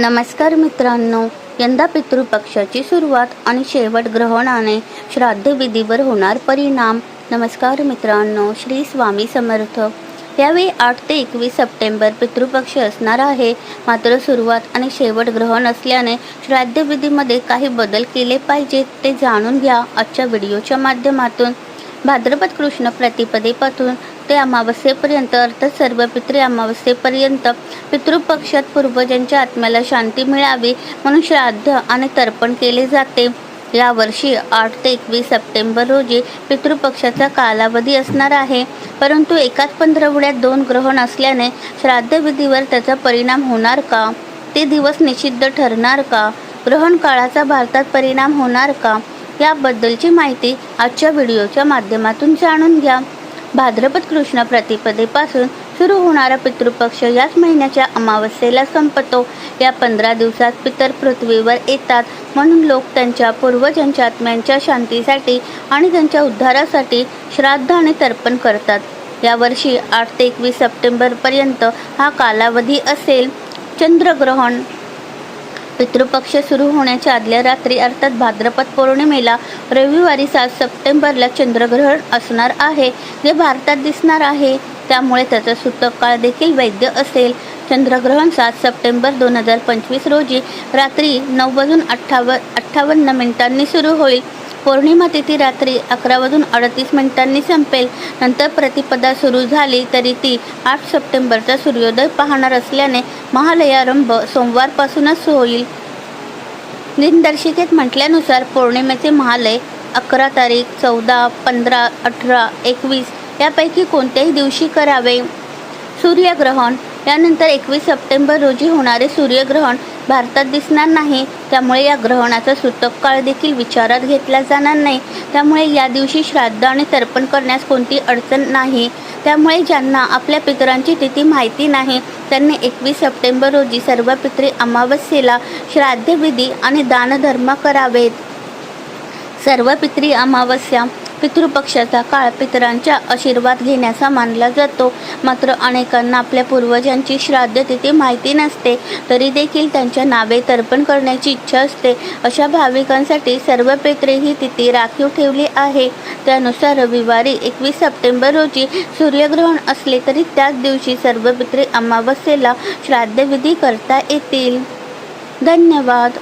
नमस्कार मित्रांनो यंदा पितृपक्षाची सुरुवात आणि शेवट ग्रहणाने श्राद्धविधीवर होणार परिणाम. नमस्कार मित्रांनो श्री स्वामी समर्थ. यावेळी आठ ते एकवीस सप्टेंबर पितृपक्ष असणार आहे. मात्र सुरुवात आणि शेवट ग्रहण असल्याने श्राद्धविधीमध्ये काही बदल केले पाहिजेत ते जाणून घ्या आजच्या व्हिडिओच्या माध्यमातून. भाद्रपद कृष्ण प्रतिपदेपासून ते अमावस्येपर्यंत अर्थात सर्व पितृ अमावस्येपर्यंत पितृपक्षात पूर्वजांच्या आत्म्याला शांती मिळावी म्हणून श्राद्ध आणि तर्पण केले जाते. यावर्षी आठ ते एकवीस सप्टेंबर रोजी पितृपक्षाचा कालावधी असणार आहे. परंतु एकाच पंधरवड्यात दोन ग्रहण असल्याने श्राद्धविधीवर त्याचा परिणाम होणार का? ते दिवस निषिद्ध ठरणार का? ग्रहण काळाचा भारतात परिणाम होणार का? याबद्दलची माहिती आजच्या व्हिडिओच्या माध्यमातून जाणून घ्या. भाद्रपद कृष्ण प्रतिपदेपासून सुरू होणारा पितृपक्ष याच महिन्याच्या अमावस्येला संपतो. या पंधरा दिवसात पितर पृथ्वीवर येतात. म्हणून लोक त्यांच्या पूर्वजांच्या आत्म्यांच्या शांतीसाठी आणि त्यांच्या उद्धारासाठी श्राद्ध आणि तर्पण करतात. यावर्षी आठ ते एकवीस सप्टेंबरपर्यंत हा कालावधी असेल. चंद्रग्रहण पितृपक्ष सुरू होण्याच्या आदल्या रात्री अर्थात भाद्रपद पौर्णिमेला रविवारी सात सप्टेंबरला चंद्रग्रहण असणार आहे. जे भारतात दिसणार आहे त्यामुळे त्याचा सूतक काळ देखील वैद्य असेल. चंद्रग्रहण सात सप्टेंबर दोन हजार पंचवीस रोजी रात्री नऊ वाजून अठ्ठावन्न अठ्ठावन्न मिनिटांनी सुरू होईल. पौर्णिमा तिथी रात्री अकरा वाजून अडतीस मिनिटांनी संपेल. नंतर प्रतिपदा सुरू झाली तरी ती आठ सप्टेंबरचा सूर्योदय पाहणार असल्याने महालयारंभ सोमवारपासूनच होईल. दिनदर्शिकेत म्हटल्यानुसार पौर्णिमेचे महालय अकरा तारीख चौदा पंधरा अठरा एकवीस यापैकी कोणत्याही दिवशी करावे. सूर्यग्रहण. यानंतर एकवीस सप्टेंबर रोजी होणारे सूर्यग्रहण भारतात दिसणार नाही. त्यामुळे या ग्रहणाचा सूतक काळ देखील विचारात घेतला जाणार नाही. त्यामुळे या दिवशी श्राद्ध आणि तर्पण करण्यास कोणती अडचण नाही. त्यामुळे ज्यांना आपल्या पितरांची तिथी माहिती नाही त्यांनी एकवीस सप्टेंबर रोजी सर्व पितरी अमावस्येला श्राद्धविधी आणि दानधर्म करावेत. सर्व पितरी अमावस्या पितृपक्षाचा काळ पितरांच्या आशीर्वाद घेण्याचा मानला जातो. मात्र अनेकांना आपल्या पूर्वजांची श्राद्ध तिथे माहिती नसते तरी देखील त्यांच्या नावे तर्पण करण्याची इच्छा असते. अशा भाविकांसाठी सर्व पित्रे ही तिथी राखीव ठेवली आहे. त्यानुसार रविवारी एकवीस सप्टेंबर रोजी सूर्यग्रहण असले तरी त्याच दिवशी सर्व पित्रे अमावस्येला श्राद्धविधी करता येतील. धन्यवाद.